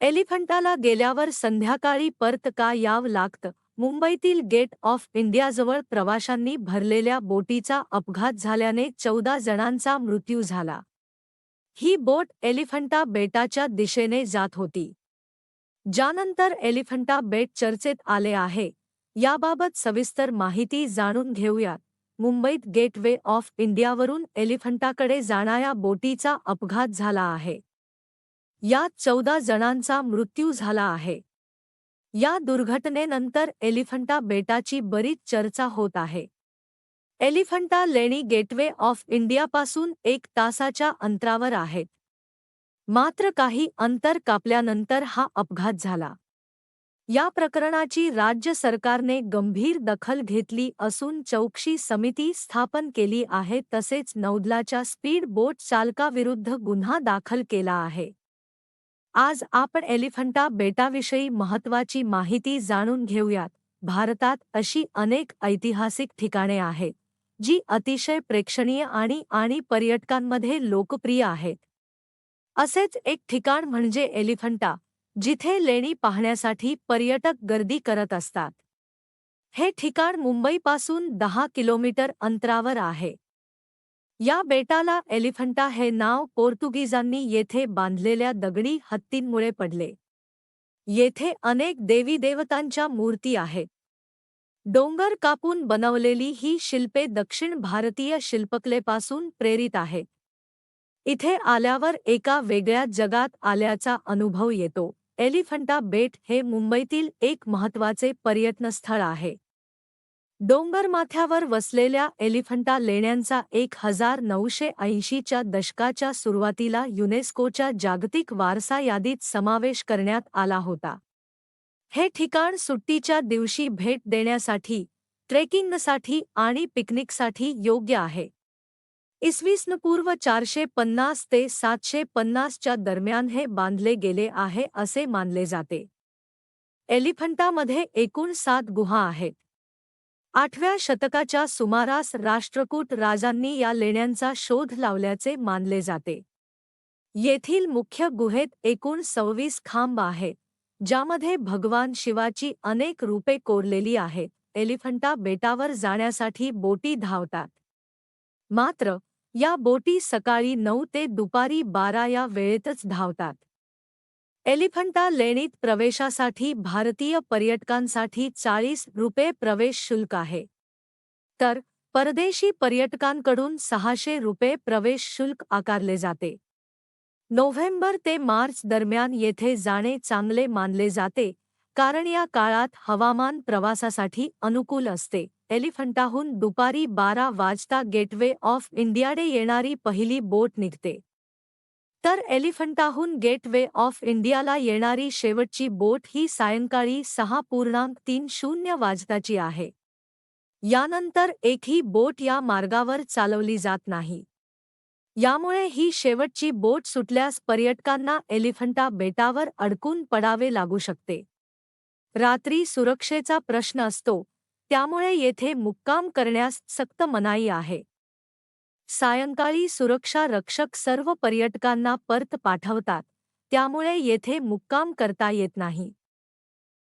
एलिफंटाला गेल्यावर संध्याकाळी परत का याव लागतं? मुंबईतील गेट ऑफ इंडियाजवळ प्रवाशांनी भरलेल्या बोटीचा अपघात झाल्याने चौदा जणांचा मृत्यू झाला. ही बोट एलिफंटा बेटाच्या दिशेने जात होती. ज्यानंतर एलिफंटा बेट चर्चेत आले आहे. याबाबत सविस्तर माहिती जाणून घेऊयात मुंबईत गेटवे ऑफ इंडियावरून एलिफंटाकडे जाणाऱ्या बोटीचा अपघात झाला आहे. यात चौदा जणांचा मृत्यू झाला आहे. या दुर्घटनेनंतर एलिफंटा बेटाची बरीच चर्चा होत आहे. एलिफंटा लेणी गेटवे ऑफ इंडियापासून एक तासाच्या अंतरावर आहेत. मात्र काही अंतर कापल्यानंतर हा अपघात झाला. या प्रकरणाची राज्य सरकारने गंभीर दखल घेतली असून चौकशी समिती स्थापन केली आहे तसेच नौदलाच्या स्पीड बोट चालकाविरुद्ध गुन्हा दाखल केला आहे. आज आपण एलिफंटा बेटाविषयी महत्त्वाची माहिती जाणून घेऊयात. भारतात अशी अनेक ऐतिहासिक ठिकाणे आहेत जी अतिशय प्रेक्षणीय आणि आणि पर्यटकांमध्ये लोकप्रिय आहेत. असेच एक ठिकाण म्हणजे एलिफंटा जिथे लेणी पाहण्यासाठी पर्यटक गर्दी करत असतात. हे ठिकाण मुंबईपासून दहा किलोमीटर अंतरावर आहे. या बेटाला एलिफंटा हे नाव पोर्तुगीजांनी येथे बांधलेल्या दगडी हत्तींमुळे पडले. येथे अनेक देवी देवतांच्या मूर्ती आहेत. डोंगर कापून बनवलेली ही शिल्पे दक्षिण भारतीय शिल्पकलेपासून प्रेरित आहेत. इथे आल्यावर एका वेगळ्या जगात आल्याचा अनुभव येतो. एलिफंटा बेट हे मुंबईतील एक महत्त्वाचे पर्यटनस्थळ आहे. डोंगरमाथ्यावर वसलेल्या एलिफंटा लेण्यांचा एक हजार नऊशे ऐंशीच्या दशकाच्या सुरुवातीला युनेस्कोच्या जागतिक वारसा यादीत समावेश करण्यात आला होता. हे ठिकाण सुट्टीच्या दिवशी भेट देण्यासाठी ट्रेकिंगसाठी आणि पिकनिकसाठी योग्य आहे. इसवीसन पूर्व चारशे पन्नास ते सातशे पन्नासच्या दरम्यान हे बांधले गेले आहे असे मानले जाते. एलिफंटामध्ये एकूण सात गुहा आहेत. आठव्या शतकाच्या सुमारास राष्ट्रकूट राजांनी या लेण्यांचा शोध लावल्याचे मानले जाते. येथील मुख्य गुहेत एकूण सव्वीस खांब आहेत ज्यामध्ये भगवान शिवाची अनेक रूपे कोरलेली आहेत एलिफंटा बेटावर जाण्यासाठी बोटी धावतात. मात्र या बोटी सकाळी नऊ ते दुपारी बारा या वेळेतच धावतात. एलिफंटा लेणीत प्रवेशासाठी भारतीय पर्यटकांसाठी चाळीस रुपये प्रवेश शुल्क आहे. तर परदेशी पर्यटकांकडून सहाशे रुपये प्रवेश शुल्क आकारले जाते. नोव्हेंबर ते मार्च दरम्यान येथे जाणे चांगले मानले जाते कारण या काळात हवामान प्रवासासाठी अनुकूल असते. एलिफंटाहून दुपारी बारा वाजता गेटवे ऑफ इंडियाडे येणारी पहिली बोट निघते. तर एलिफंटाहून गेटवे ऑफ इंडियाला येणारी शेवटची बोट ही सायंकाळी सहा पूर्णांक तीन शून्य वाजताची आहे. यानंतर एकही बोट या मार्गावर चालवली जात नाही. यामुळे ही शेवटची बोट सुटल्यास पर्यटकांना एलिफंटा बेटावर अडकून पडावे लागू शकते. रात्री सुरक्षेचा प्रश्न असतो त्यामुळे येथे मुक्काम करण्यास सक्त मनाई आहे. सायंकाळी सुरक्षा रक्षक सर्व पर्यटकांना परत पाठवतात. त्यामुळे येथे मुक्काम करता येत नाही.